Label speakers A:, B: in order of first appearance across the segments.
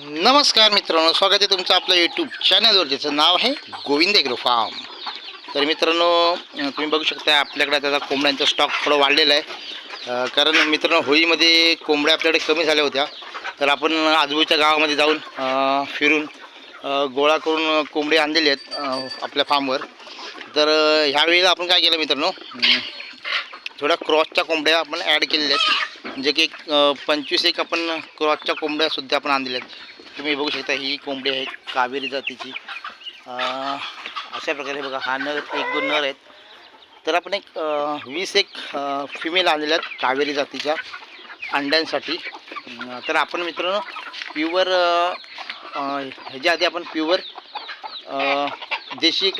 A: नमस्कार मित्रांनो स्वागत आहे तुमचं आपलं यूट्यूब चॅनलवर ज्याचं नाव आहे गोविंद एग्रो फार्म. तर मित्रांनो तुम्ही बघू शकता आपल्याकडे त्याचा कोंबड्यांचा स्टॉक थोडं वाढलेला आहे. कारण मित्रांनो होळीमध्ये कोंबड्या आपल्याकडे कमी झाल्या होत्या. तर आपण आजूबाजूच्या गावामध्ये जाऊन फिरून गोळा करून कोंबडी आणलेली आहेत आपल्या फार्मवर. तर ह्यावेळेला आपण काय केलं मित्रांनो थोड्या क्रॉसच्या कोंबड्या आपण ॲड केलेल्या आहेत. जे की पंचवीस एक आपण क्रॉसच्या कोंबड्यासुद्धा आपण आणलेल्या आहेत. तुम्ही बघू शकता ही कोंबडी आहे कावेरी जातीची. अशा प्रकारे बघा हा नर एक दोन नर आहेत. तर आपण एक वीस एक फिमेल आणलेल्या आहेत कावेरी जातीच्या अंड्यांसाठी. तर आपण मित्रांनो प्युअर ह्याच्या आधी आपण प्युअर देशी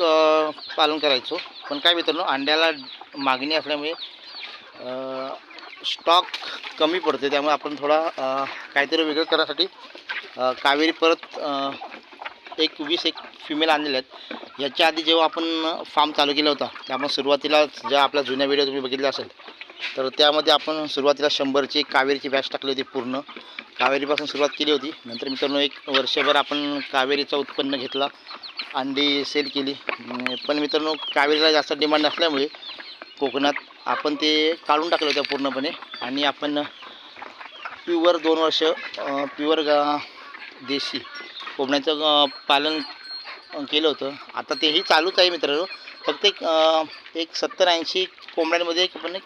A: पालन करायचो. पण काय मित्रांनो अंड्याला मागणी असल्यामुळे स्टॉक कमी पडते त्यामुळे आपण थोडा काहीतरी वेगळं करायसाठी कावेरी परत एक वीस एक फिमेल आणलेल्या आहेत. याच्या आधी जेव्हा आपण फार्म चालू केला होता त्यामुळे सुरुवातीला ज्या आपल्या जुन्या व्हिडिओ तुम्ही बघितल्या असेल तर त्यामध्ये आपण सुरुवातीला शंभरची कावेरीची बॅच टाकली होती पूर्ण. कावेरीपासून सुरुवात केली होती. नंतर मित्रांनो एक वर्षभर आपण कावेरीचं उत्पन्न घेतला अंडी सेल केली. पण मित्रांनो कावेरीला जास्त डिमांड असल्यामुळे कोकणात आपण ते काढून टाकलं होतं पूर्णपणे. आणि आपण प्युअर दोन वर्ष प्युअर गा देशी कोंबड्यांचं पालन केलं होतं. आता तेही चालूच आहे मित्रांनो. फक्त एक एक सत्तर ऐंशी कोंबड्यांमध्ये एक आपण एक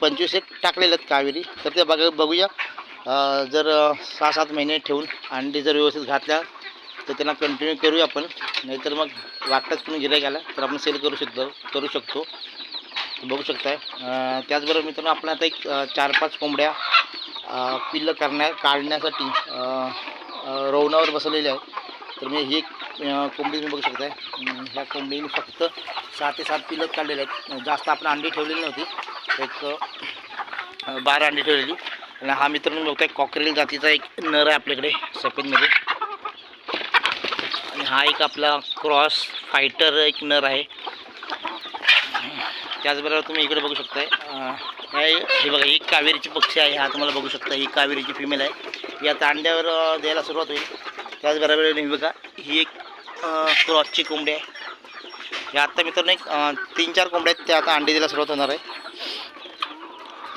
A: पंचवीस एक टाकलेलं आहेत कावेरी. तर ते बघा बघूया. जर सहा सात महिने ठेवून अंडी जर व्यवस्थित घातल्या तर त्यांना कंटिन्यू करूया आपण. नाहीतर मग वाटतच कोणी गिरायक आला तर आपण सेल करू शकतो करू शकतो. बघू शकताय. त्याचबरोबर मित्रांनो आपण आता एक चार पाच कोंबड्या पिल्लं करण्या काढण्यासाठी रोवणावर बसवलेल्या आहे तर मी ही एक कोंबडी तुम्ही बघू शकताय. ह्या कोंबडीने फक्त सहा ते सात पिल्लं काढलेले आहेत. जास्त आपण अंडी ठेवलेली नव्हती. एक बारा अंडी ठेवलेली. आणि हा मित्रांनो बघताय कॉकरेल जातीचा एक नर आहे आपल्याकडे सफेदमध्ये. आणि हा एक आपला क्रॉस फायटर एक नर आहे. त्याचबरोबर तुम्ही इकडे बघू शकताय हे हे बघा ही कावेरीची पक्षी आहे हा तुम्हाला बघू शकता ही कावेरीची फिमेल आहे. ही आता अंड्यावर द्यायला सुरुवात होईल. त्याचबरोबर हे बघा ही एक क्रॉसची कोंबडी आहे. या आत्ता मित्रांनो एक तीन चार कोंबड्या आहेत त्या आता अंडे द्यायला सुरुवात होणार आहे.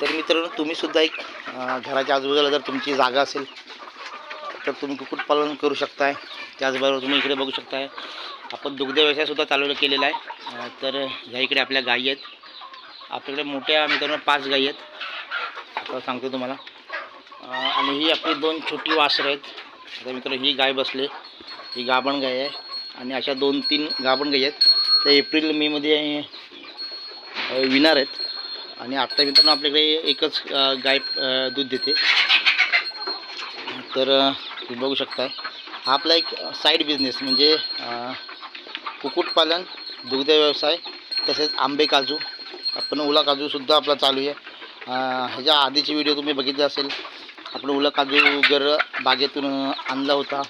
A: तर मित्रांनो तुम्हीसुद्धा एक घराच्या आजूबाजूला जर तुमची जागा असेल तर तुम्ही कुक्कुटपालन करू शकताय. त्याचबरोबर तुम्ही इकडे बघू शकता आपण दुग्ध व्यवसायसुद्धा चालू केलेला आहे. तर ह्या इकडे आपल्या गायी आहेत. आपल्याकडे मोठ्या मित्रांनो पाच गायी आहेत. आता सांगतो तुम्हाला. आणि ही आपली दोन छोटी वासरं आहेत. आता मित्र ही गाय बसले ही गाभण गाय आहे. आणि अशा दोन तीन गाभण गायी आहेत. तर एप्रिल मेमध्ये विणार आहेत. आणि आत्ता मित्रांनो आपल्याकडे एकच गाय दूध देते. तर तुम्ही बघू शकता हा आपला एक साईड बिझनेस म्हणजे कुक्कुटपालन दुग्ध व्यवसाय तसेच आंबे काजू आपण ओला काजूसुद्धा आपला चालू आहे. ह्याच्या आधीचे व्हिडिओ तुम्ही बघितले असेल. आपण ओला काजू गर बागेतून आणला होता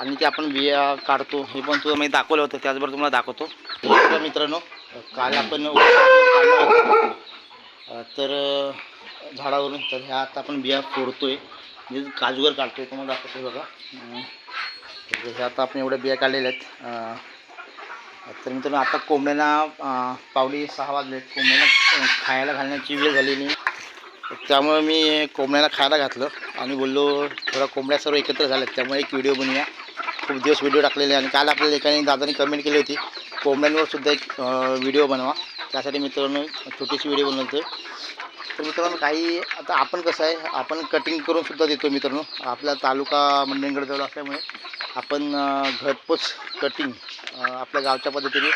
A: आणि ते आपण बिया काढतो हे पण सुद्धा मी दाखवलं होतं त्याचबरोबर तुम्हाला दाखवतो. मित्रांनो काल आपण तर झाडावरून तर ह्या आता आपण बिया फोडतो आहे म्हणजे काजूगर काढतोय तुम्हाला दाखवतोय बघा. ह्या आता आपण एवढ्या बिया काढलेल्या आहेत. तर मित्रांनो आता कोंबड्यांना पावली सहा वाजले आहेत. कोंबड्यांना खायला घालण्याची वेळ झालेली त्यामुळे मी कोंबड्यांना खायला घातलं आणि बोललो थोडा कोंबड्या सर्व एकत्र झाल्यात त्यामुळे एक व्हिडिओ बनवूया. खूप दिवस व्हिडिओ टाकलेले आणि काल आपल्याला एकाने दादाने कमेंट केली होती कोंबड्यांवर सुद्धा एक व्हिडिओ बनवा. त्यासाठी मित्रांनो छोटीशी व्हिडिओ बनवतो तर मित्रांनो काही आता आपण कसं आहे आपण कटिंग करून सुद्धा देतो मित्रांनो. आपला तालुका मंडळींकडे जवळ असल्यामुळे आपण घरपोच कटिंग आपल्या गावच्या पद्धतीने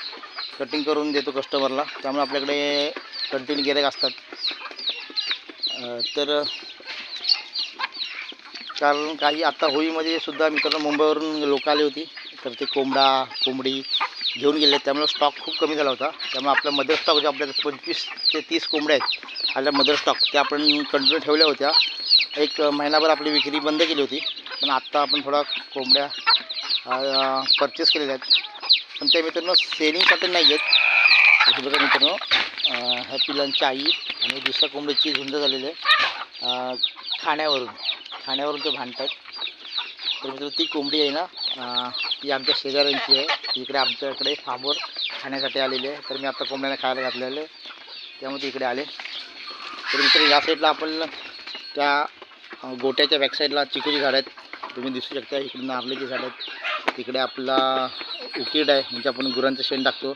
A: कटिंग करून देतो कस्टमरला त्यामुळे आपल्याकडे कंटिन्यू गिरायक असतात. तर कारण काही आता होळीमध्ये सुद्धा मित्रांनो मुंबईवरून लोक आली होती. तर ते कोंबडा कोंबडी घेऊन गेले त्यामुळे स्टॉक खूप कमी झाला होता. त्यामुळे आपल्या मदर स्टॉक जो आपल्या पंचवीस ते तीस कोंबड्या आहेत आपल्या मदर स्टॉक त्या आपण कंटिन्यू ठेवल्या होत्या. एक महिनाभर आपली विक्री बंद केली होती. पण आत्ता आपण थोडा कोंबड्या परचेस केलेल्या आहेत. पण त्या मित्रांनो सेलिंगसाठी नाही आहेत. तसे बघा मित्रांनो ह्या पिलांची आई आणि दुसऱ्या कोंबडीची झुंड झालेली आहे. खाण्यावरून खाण्यावरून ते भांडत आहेत तर मित्र ती कोंबडी आहे ना ती आमच्या शेजाऱ्यांची आहे. इकडे आमच्याकडे फार्मवर खाण्यासाठी आलेली आहे. तर मी आता कोंबड्यांना खायला घातलेलं आहे. त्यामुळे इकडे आले. तर मित्र या साईडला आपण त्या गोट्याच्या बॅकसाईडला चिकोची झाडं आहेत. तुम्ही दिसू शकता इकडे नारळीची झाडं आहेत. तिकडे आपला उकीड आहे. म्हणजे आपण गुरांचं शेण टाकतो.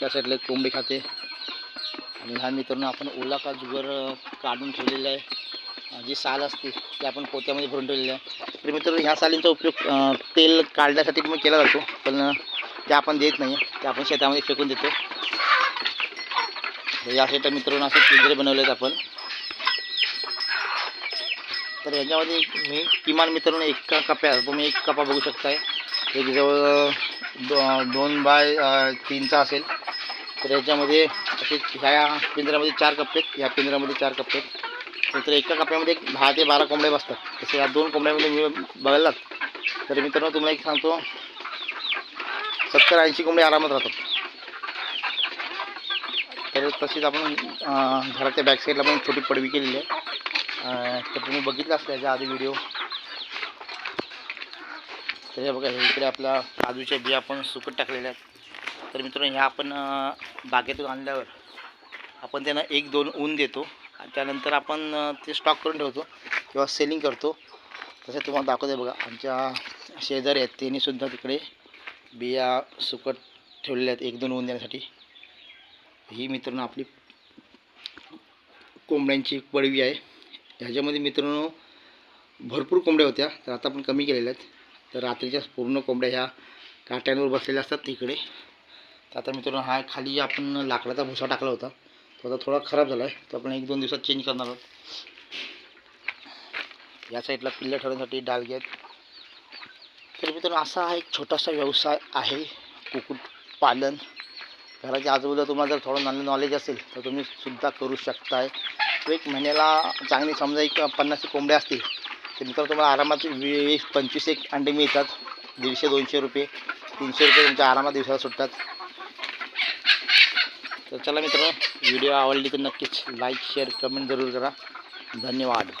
A: त्या साईडला एक कोंबडी खाते. आणि ह्या मित्रांनो आपण ओला का जुगर काढून ठेवलेला आहे. जी साल असते ती आपण पोत्यामध्ये भरून ठेवलेली आहे. तर मित्र ह्या सालींचा उपयोग तेल काढण्यासाठी पण केला जातो पण त्या ते आपण देत नाही. ते आपण शेतामध्ये फेकून देतो. तर या साईडला मित्रांनो असे पिंजरे बनवले आहेत आपण. तर याच्यामध्ये मी किमान मित्रांनो एका कप्या तुम्ही एक कपा बघू शकताय. एक जवळ दो दोन बाय तीनचा असेल. तर याच्यामध्ये असे ह्या पिंजऱ्यामध्ये चार कप्पे आहेत. ह्या पिंजऱ्यामध्ये चार कप्पे आहेत. तर एका कप्प्यामध्ये एक दहा ते बारा कोंबड्या बसतात. तसे या दोन कोंबड्यामध्ये मी बघायला तर मित्रांनो तुम्हाला एक सांगतो. सत्तर ऐंशी कोंबडी आरामात राहतात. तर तशीच आपण घराच्या बॅक साईडला पण छोटी पडवी केलेली आहे. तर तुम्ही बघितलं असतं याच्या आधी व्हिडिओ तर हे बघा हे इकडे आपल्या काजूच्या बिया आपण सुकट टाकलेल्या आहेत. तर मित्रांनो ह्या आपण बागेतून आणल्यावर आपण त्यांना एक दोन ऊन देतो. त्यानंतर आपण ते स्टॉक करून ठेवतो किंवा सेलिंग करतो. तसं तुम्हाला दाखवते बघा. आमच्या शेजारी आहेत त्यांनीसुद्धा तिकडे बिया सुकट ठेवलेल्या आहेत एक दोन ऊन देण्यासाठी. ही मित्रांनो आपली कोंबड्यांची एक पडवी आहे. ह्याच्यामध्ये मित्रांनो भरपूर कोंबड्या होत्या तर आता आपण कमी केलेल्या आहेत. तर रात्रीच्या पूर्ण कोंबड्या ह्या काट्यांवर बसलेल्या असतात तिकडे. तर आता मित्रांनो हा खाली आपण लाकडाचा भुसा टाकला होता. तो आता थोडा खराब झाला आहे तो आपण एक दोन दिवसात चेंज करणार आहोत. या साईडला पिल्ल्या ठेवण्यासाठी डालगे आहेत तर मित्रांनो असा हा एक छोटासा व्यवसाय आहे कुक्कुटपालन घराच्या आजूबाजूला तुम्हाला जर थोडं नॉलेज नॉलेज असेल तर तुम्ही सुद्धा करू शकताय. तो एक महिन्याला चांगली समजा एक पन्नास कोंबड्या असतील तर मित्रांनो तुम्हाला आरामात वीस पंचवीस एक अंडे मिळतात. दीडशे दोनशे रुपये तीनशे रुपये तुमच्या आरामात दिवसाला सुटतात. तर चला मित्रांनो व्हिडिओ आवडली तर नक्कीच लाईक शेअर कमेंट जरूर करा. धन्यवाद.